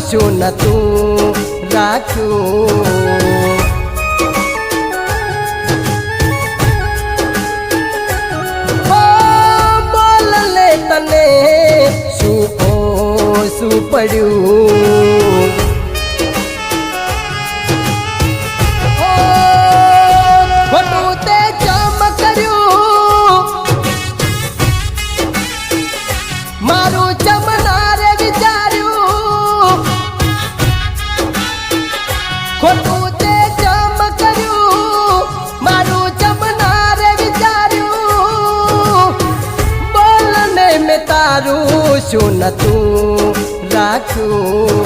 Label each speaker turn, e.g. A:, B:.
A: શું નતું રાખ્યું. લે તને શું પડ્યું? ખોટું તે જમ મારું જમનારે વિચાર્યું. બોલને મેં તારું શું નતું રાખ્યું?